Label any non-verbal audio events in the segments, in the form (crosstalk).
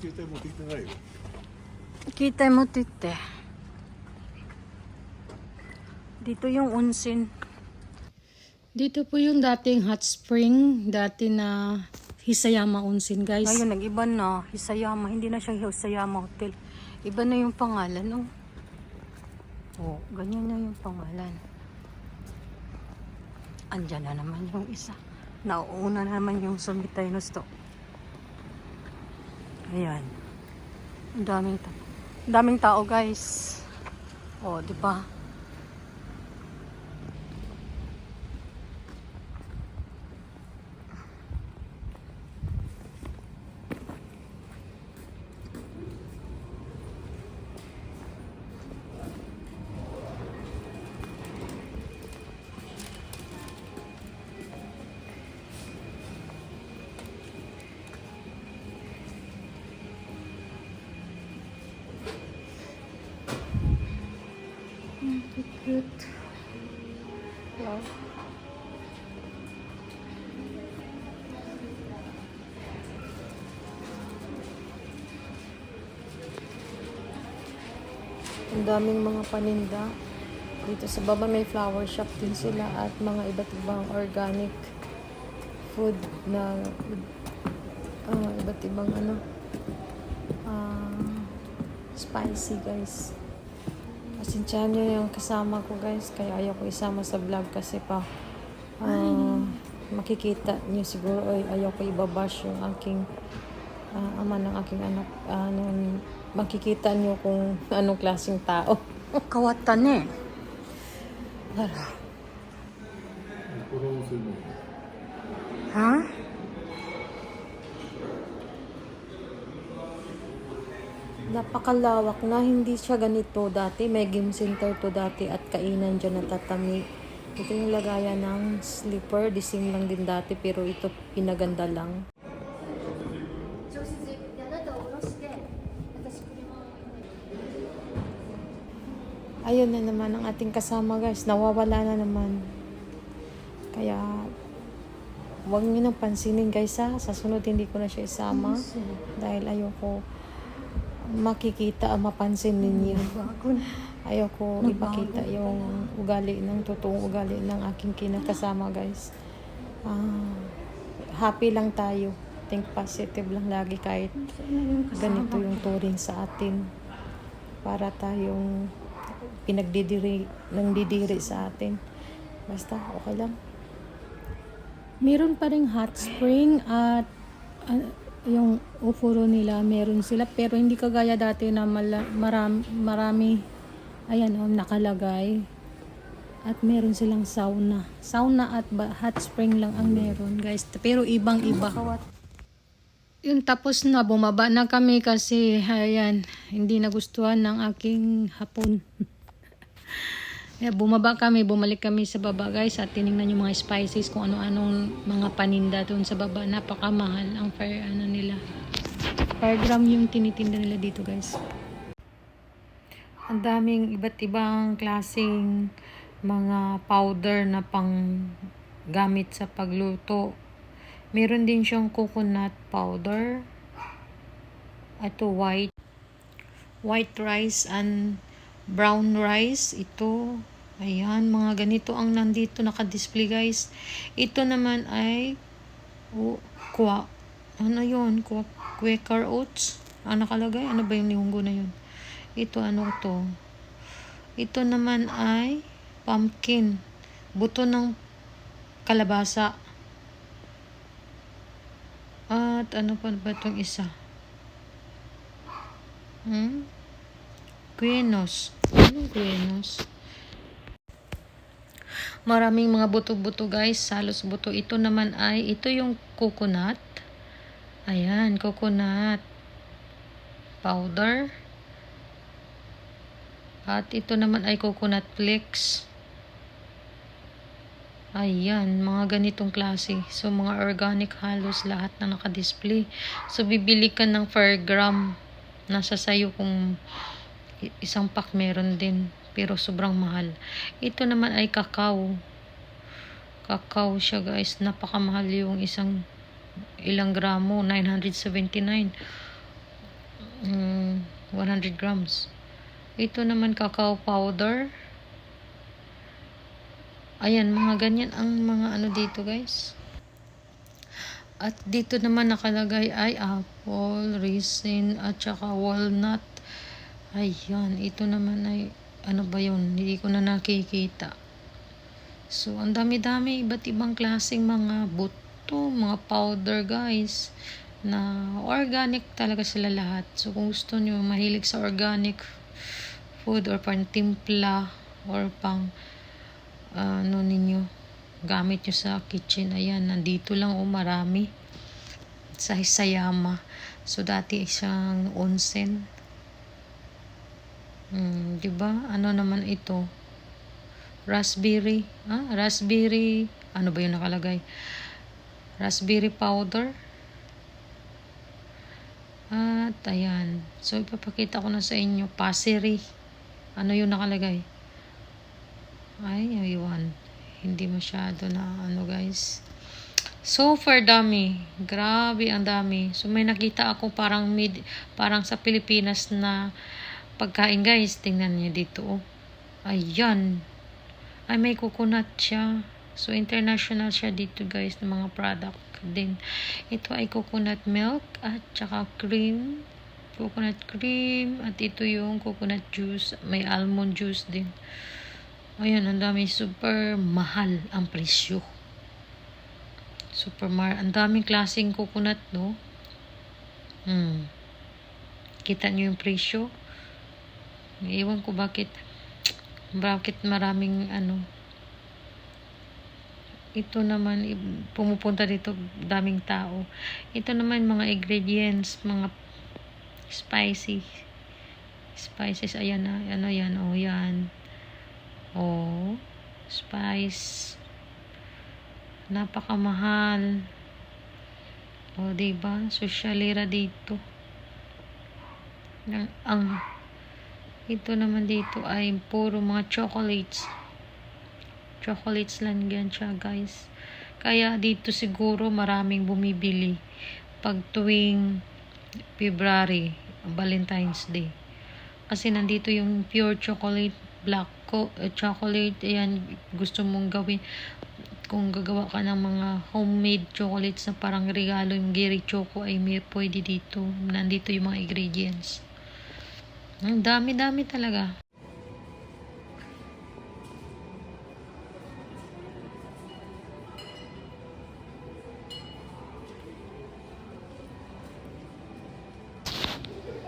携帯持ってきてないよ。 Kita mo, tite. Dito yung onsen. Dito po yung dating hot spring, dati na Hisayama Onsen, guys. Ngayon, nag-iba na. Hisayama, hindi na siya Hisayama Hotel. Iba na yung pangalan, oh. Oh, ganyan na yung pangalan. Andyan na naman yung isa. Nauuna na naman yung Sumitay Nusto. Ayan. Ang daming. Ang daming tao, guys. Oh, di ba? Cute. Wow. Ang daming mga paninda. Dito sa baba may flower shop din sila at mga iba't ibang organic food na ah, iba't ibang ano ah, spicy guys. Pasensyahan nyo yung kasama ko guys. Kaya ayaw ko isama sa vlog kasi pa uh, makikita nyo siguro ay ayaw ibabash yung aking uh, ama ng aking anak. Uh, nung makikita nyo kung (laughs) anong klaseng tao. (laughs) Kawatan eh. Ha? Huh? Napakalawak na, hindi siya ganito dati. May game center to dati at kainan dyan na tatami. Ito yung lagayan ng slipper. Dising lang din dati pero ito pinaganda lang. Ayun na naman ang ating kasama guys. Nawawala na naman. Kaya huwag niyo nang pansinin guys ha. Sa sunod hindi ko na siya isama. Dahil ayoko makikita ang mapansin ninyo. Ayoko ipakita yung ugali ng totoong ugali ng aking kinakasama guys. Ah, happy lang tayo. Think positive lang lagi kahit ganito yung turing sa atin. Para tayong pinagdidiri, nang didiri sa atin. Basta, okay lang. Meron pa rin hot spring at ah, yung ufuro nila, meron sila. Pero hindi kagaya dati na mala, marami, marami, ayan oh, nakalagay. At meron silang sauna. Sauna at hot spring lang ang meron, guys. Pero ibang-iba. Yun, tapos na, bumaba na kami kasi, ayan, hindi nagustuhan ng aking hapon. (laughs) Kaya bumaba kami, bumalik kami sa baba guys at tiningnan yung mga spices kung ano-anong mga paninda doon sa baba. Napakamahal ang per ano nila. Per gram yung tinitinda nila dito guys. Ang daming iba't ibang klaseng mga powder na pang gamit sa pagluto. Meron din siyang coconut powder. Ito white white rice and brown rice. Ito, ayan, mga ganito ang nandito naka-display guys. Ito naman ay oh, kwa, ano yun? Kwa, Quaker oats. Ano nakalagay? Ano ba yung nihunggo na yun? Ito, ano to? Ito naman ay pumpkin. Buto ng kalabasa. At ano pa ba itong isa? Hmm? Guenos. Anong Guenos? Maraming mga buto-buto guys. Halos buto. Ito naman ay, ito yung coconut. Ayan, coconut powder. At ito naman ay coconut flakes. Ayan, mga ganitong klase. So, mga organic halos lahat na nakadisplay. So, bibili ka ng per gram. Nasa sayo kung isang pack meron din. Pero sobrang mahal. Ito naman ay kakao. Kakao siya guys. Napakamahal yung isang ilang gramo. 979. Mm, 100 grams. Ito naman cacao powder. Ayan, mga ganyan ang mga ano dito guys. At dito naman nakalagay ay apple, raisin, at saka walnut. Ayan, ito naman ay ano ba yun? Hindi ko na nakikita. So, ang dami-dami, iba't ibang klaseng mga buto, mga powder guys na organic talaga sila lahat. So, kung gusto nyo mahilig sa organic food or pang timpla or pang ano ninyo gamit nyo sa kitchen. Ayan, nandito lang o marami sa Hisayama. So, dati isang onsen. Hmm, 'di ba? Ano naman ito? Raspberry, ah, raspberry, ano ba 'yung nakalagay? Raspberry powder. At ayan. So ipapakita ko na sa inyo pasiri. Ano 'yung nakalagay? Ay, ayun. Hindi masyado na ano guys. Super dami. Grabe ang dami. So may nakita ako parang mid parang sa Pilipinas na pagkain guys. Tingnan niyo dito oh. Ayan. Ay may coconut siya. So international siya dito guys ng mga product din. Ito ay coconut milk at saka cream. Coconut cream at ito yung coconut juice. May almond juice din. Ayan, ang dami. Super mahal ang presyo. Super mar. Ang daming klaseng coconut, no? Hmm. Kita niyo yung presyo? Iwan ko bakit bakit maraming ano ito naman pumupunta dito daming tao. Ito naman mga ingredients mga spicy spices ayan na ano yan oh yan. Oh spice. Napakamahal. Oh diba? Sosyalera dito. Ang, ang ito naman dito ay puro mga chocolates. Chocolates lang yan siya, guys. Kaya dito siguro maraming bumibili pag tuwing February, Valentine's Day. Kasi nandito yung pure chocolate, black co- uh, chocolate, ayan, gusto mong gawin kung gagawa ka ng mga homemade chocolates na parang regalo yung Giri Choco ay may pwede dito. Nandito yung mga ingredients. Ang dami-dami talaga.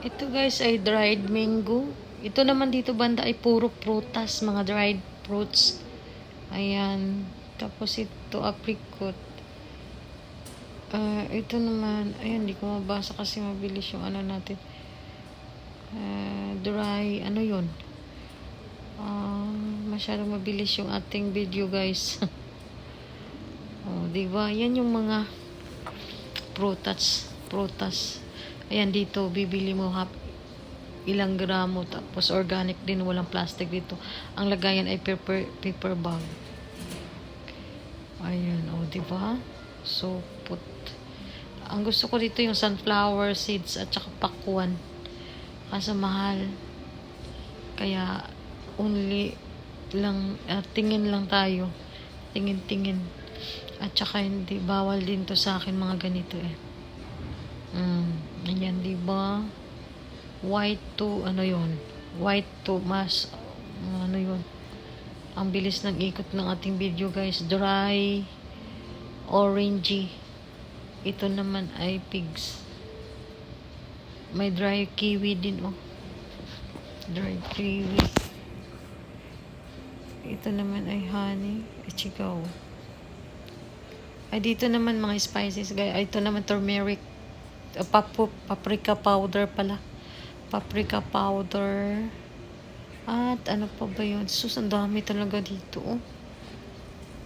Ito guys ay dried mango. Ito naman dito banda ay puro prutas, mga dried fruits. Ayan. Tapos ito apricot. Ah, ito naman, ayan, di ko mabasa kasi mabilis yung ano natin. Ah, dry, ano yun? Ah, masyadong mabilis yung ating video guys. (laughs) oh, di ba? Yan yung mga prutas, prutas. Ayan dito, bibili mo hap ilang gramo tapos organic din, walang plastic dito. Ang lagayan ay paper, paper bag. Ayan, oh, di ba? So, put. Ang gusto ko dito yung sunflower seeds at saka pakwan. Kaso mahal. Kaya, only lang, ah, tingin lang tayo. Tingin-tingin. At saka hindi, bawal din to sa akin mga ganito eh. Mm, ayan, di ba? White to, ano yon White to mas, ano yon Ang bilis ng ikot ng ating video guys. Dry, orangey. Ito naman ay pigs. May dry kiwi din, oh. Dry kiwi. Ito naman ay honey. Ichigaw. Ay, dito naman mga spices, guys. Ay, ito naman turmeric. Uh, paprika powder pala. Paprika powder. At ano pa ba yun? Sus, ang dami talaga dito, oh.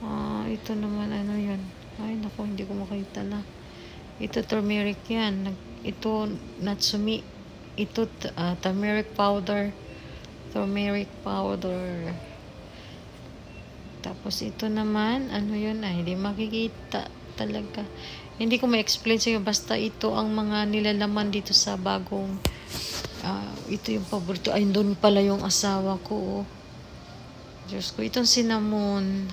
Ah, ito naman, ano yun? Ay, naku, hindi ko makita na. Ito, turmeric yan. Nag, ito, natsumi. Ito, ah, turmeric powder. Turmeric powder. Tapos, ito naman, ano yun? Ay, hindi makikita talaga. Hindi ko ma-explain sa'yo. Basta ito ang mga nilalaman dito sa bagong Ah, ito yung paborito. Ay, doon pala yung asawa ko. oh. Diyos ko, itong cinnamon.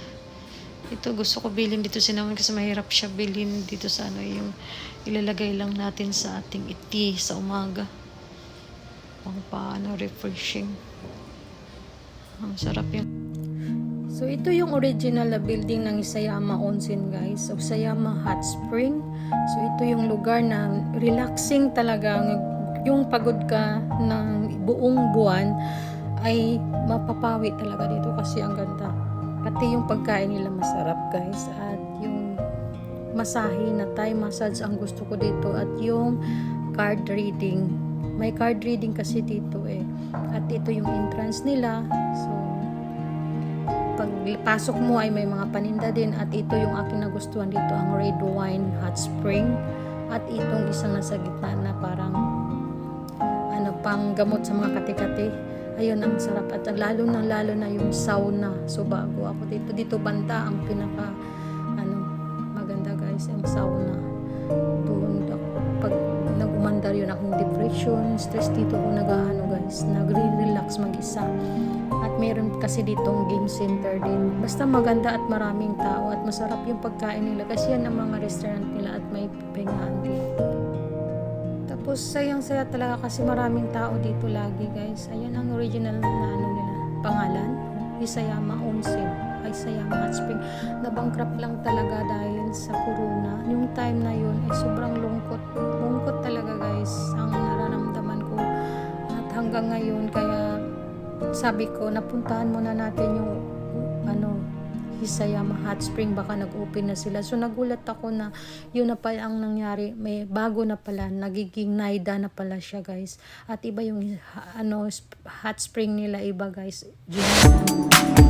Ito, gusto ko bilhin dito cinnamon kasi mahirap siya bilhin dito sa ano, yung ilalagay lang natin sa ating tea sa umaga. Pang paano, refreshing. Ang sarap yun. So, ito yung original na building ng Isayama Onsen, guys. So, Isayama Hot Spring. So, ito yung lugar na relaxing talaga. Yung pagod ka ng buong buwan ay mapapawi talaga dito kasi ang ganda. Pati yung pagkain nila masarap, guys. At yung masahe na Thai massage ang gusto ko dito. At yung card reading. May card reading kasi dito eh. At ito yung entrance nila. So, pagpasok mo ay may mga paninda din at ito yung aking nagustuhan dito ang red wine hot spring at itong isang nasa gitna na parang ano pang gamot sa mga kati-kati ayun ang sarap. At lalo na lalo na yung sauna. So bago ako dito. Dito banda ang pinaka ano maganda guys ang sauna. Doon ako pag nagumandar yun akong depression stress dito ako nag-ano guys nagre-relax mag-isa. At meron kasi ditong game center din. Basta maganda at maraming tao at masarap yung pagkain nila. Kasi yan ang mga restaurant nila at may pengahan dito. Tapos sayang-saya talaga kasi maraming tao dito lagi guys. Ayan ang original na ano nila, pangalan. Isayama Onsen. Ay Isayama Hot Spring. Nabankrupt lang talaga dahil sa corona. Yung time na yun ay sobrang lungkot. Lungkot talaga guys ang nararamdaman ko. At hanggang ngayon kaya sabi ko, napuntahan muna natin yung Hisayama Hot Spring, baka nag-open na sila. So nagulat ako na yun na pala ang nangyari, may bago na pala, nagiging Naida na pala siya guys. At iba yung ano, hot spring nila, iba guys. Ginawa.